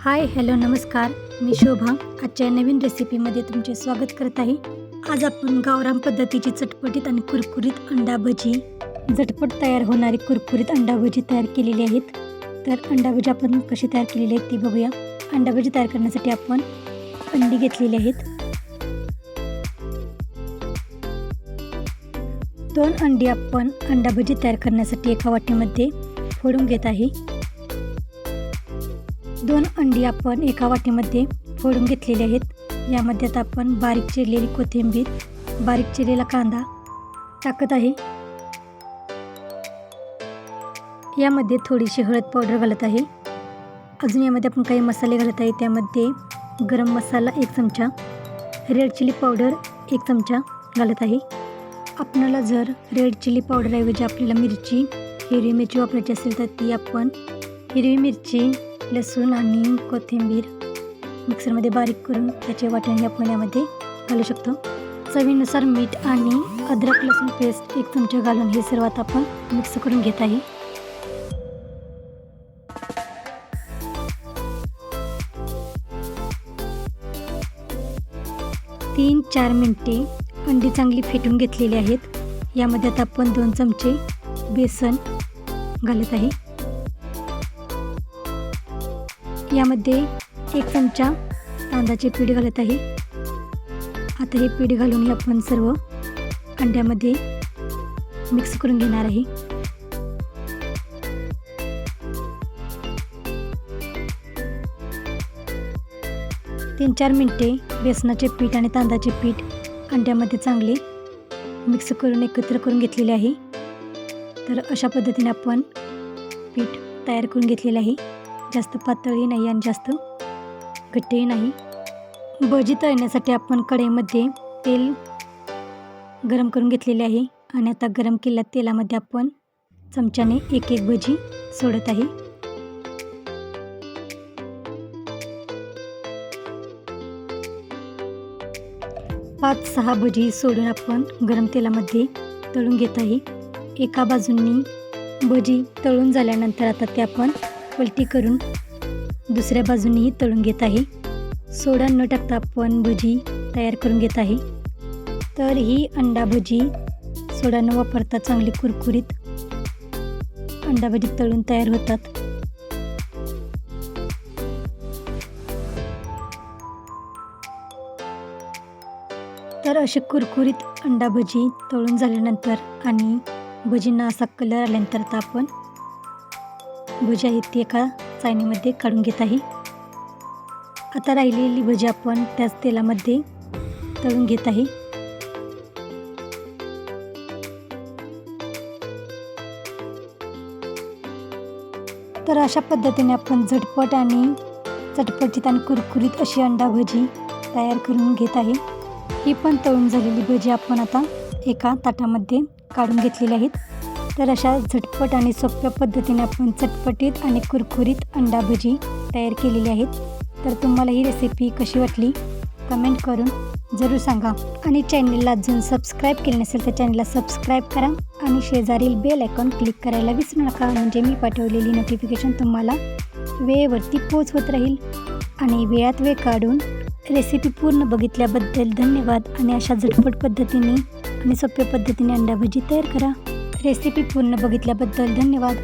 Hi hello नमस्कार. मी शोभा. आजच्या नवीन रेसिपीमध्ये तुमचे स्वागत करत आहे. आज आपण गावराम पद्धतीची चटपटीत आणि कुरकुरीत अंडा भजी झटपट तयार होणारी कुरकुरीत अंडा भजी तयार केलेली आहेत. तर अंडा भजी आपण कशी तयार केलेली आहेत ती बघूया. अंडा भजी तयार करण्यासाठी आपण अंडी घेतलेली आहेत. दोन अंडी आपण अंडा भजी तयार करण्यासाठी एका वाटीमध्ये फोडून घेत आहे. दोन अंडी आपण एका वाटीमध्ये फोडून घेतलेले आहेत. यामध्ये आता आपण बारीक चिरलेली कोथिंबीर बारीक चिरलेला कांदा टाकत आहे. यामध्ये थोडीशी हळद पावडर घालत आहे. अजून यामध्ये आपण काही मसाले घालत आहे. त्यामध्ये गरम मसाला एक चमचा रेड चिली पावडर एक चमचा घालत आहे. आपणाला जर रेड चिली पावडरऐवजी आपल्याला मिरची हिरवी मिरची वापरायची असेल तर ती आपण हिरवी मिरची लसूण आणि कोथिंबीर मिक्सरमध्ये बारीक करून त्याचे वाटण या पुण्यामध्ये घालू शकतो. चवीनुसार मीठ आणि अद्रक लसूण पेस्ट एक चमचा घालून हे सर्व आता आपण मिक्स करून घेत आहे. तीन चार मिनटे अंडी चांगली फेटून घेतलेली आहेत. यामध्ये आता आपण दोन चमचे बेसन घालत आहे. यामध्ये एक चमचा तांदळाचे पीठ घालत आहे. आता हे पीठ घालून हे आपण सर्व अंड्यामध्ये मिक्स करून घेणार आहे. तीन चार मिनटे बेसनाचे पीठ आणि तांदळाचे पीठ अंड्यामध्ये चांगले मिक्स करून एकत्र करून घेतलेले आहे. तर अशा पद्धतीने आपण पीठ तयार करून घेतलेले आहे. जास्त पातळही नाही आणि जास्त घट्टही नाही. भजी तळण्यासाठी आपण कढईमध्ये तेल गरम करून घेतलेले आहे आणि आता गरम केलेल्या तेलामध्ये आपण चमच्याने एक एक भजी सोडत आहे. पाच सहा भजी सोडून आपण गरम तेलामध्ये तळून घेत आहे. एका बाजूंनी भजी तळून झाल्यानंतर आता ते आपण पलटी करून दुसऱ्या बाजूनीही तळून घेत आहे. सोडा न टाकता आपण भजी तयार करून घेत आहे. तर ही अंडा भजी सोडा न वापरता चांगली कुरकुरीत अंडा भजी तळून तयार होतात. तर असे कुरकुरीत अंडा भजी तळून झाल्यानंतर आणि भजींना असा कलर आल्यानंतर तर आपण भजी आहे ती एका चायनीमध्ये काढून घेत आहे. आता राहिलेली भजी आपण त्याच तेलामध्ये तळून घेत आहे. तर अशा पद्धतीने आपण झटपट आणि चटपटीत आणि कुरकुरीत अशी अंडा भजी तयार करून घेत आहे. ही पण तळून झालेली भजी आपण आता एका ताटामध्ये काढून घेतलेली आहेत. तर अशा झटपट आणि सोप्या पद्धतीने आपण चटपटीत आणि कुरकुरीत अंडा भजी तयार केलेली आहेत. तर तुम्हाला ही रेसिपी कशी वाटली? कमेंट करून जरूर सांगा. आणि चॅनलला अजून सबस्क्राईब केले नसेल तर चॅनलला सबस्क्राईब करा आणि शेजारील बेल आयकॉन क्लिक करायला विसरू नका. म्हणजे मी पाठवलेली नोटिफिकेशन तुम्हाला वेळेवरती होत राहील. आणि वेळात वेळ काढून रेसिपी पूर्ण बघितल्याबद्दल धन्यवाद. आणि अशा झटपट पद्धतीने आणि सोप्या पद्धतीने अंडा भजी तयार करा. रेसिपी पूर्ण बघितल्याबद्दल धन्यवाद.